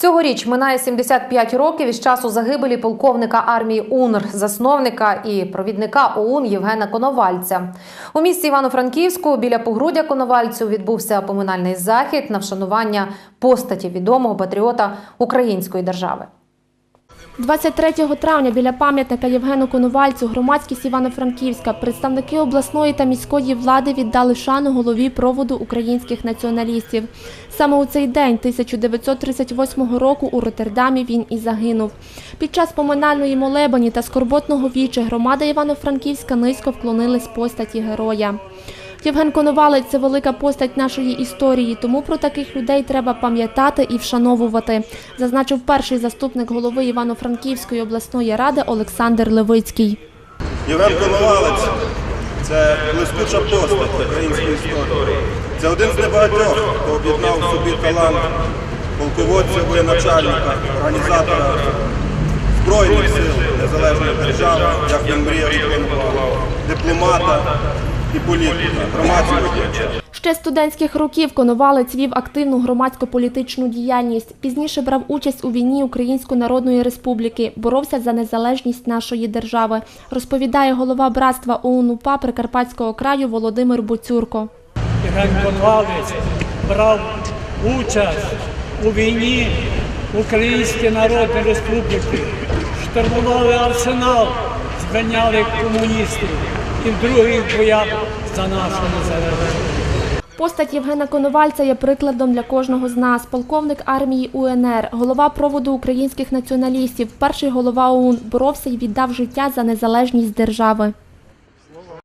Цьогоріч минає 75 років із часу загибелі полковника армії УНР, засновника і провідника ОУН Євгена Коновальця. У місті Івано-Франківську біля погруддя Коновальцю відбувся поминальний захід на вшанування постаті відомого патріота української держави. 23 травня біля пам'ятника Євгену Коновальцю громадськість Івано-Франківська, представники обласної та міської влади віддали шану голові проводу українських націоналістів. Саме у цей день 1938 року у Роттердамі він і загинув. Під час поминальної молебені та скорботного віче громада Івано-Франківська низько вклонилась постаті героя. Євген Коновалець це велика постать нашої історії, тому про таких людей треба пам'ятати і вшановувати, зазначив перший заступник голови Івано-Франківської обласної ради Олександр Левицький. Євген Коновалець це блискуча постать української історії. Це один з небагатьох, хто об'єднав собі талант полководця, воєначальника, організатора Збройних сил незалежної держави, як він мріяв дипломата і політика, громадського діяча. Ще з студентських років Коновалець вів активну громадсько-політичну діяльність. Пізніше брав участь у війні Української Народної Республіки, боровся за незалежність нашої держави, розповідає голова братства ОУН-УПА Прикарпатського краю Володимир Буцюрко. Євген Конвалець брав участь у війні Української Народної Республіки, штурмували арсенал, зганяли комуністів і в других боях за нашу незалежність. Постать Євгена Коновальця є прикладом для кожного з нас. Полковник армії УНР, голова проводу українських націоналістів, перший голова ОУН боровся і віддав життя за незалежність держави.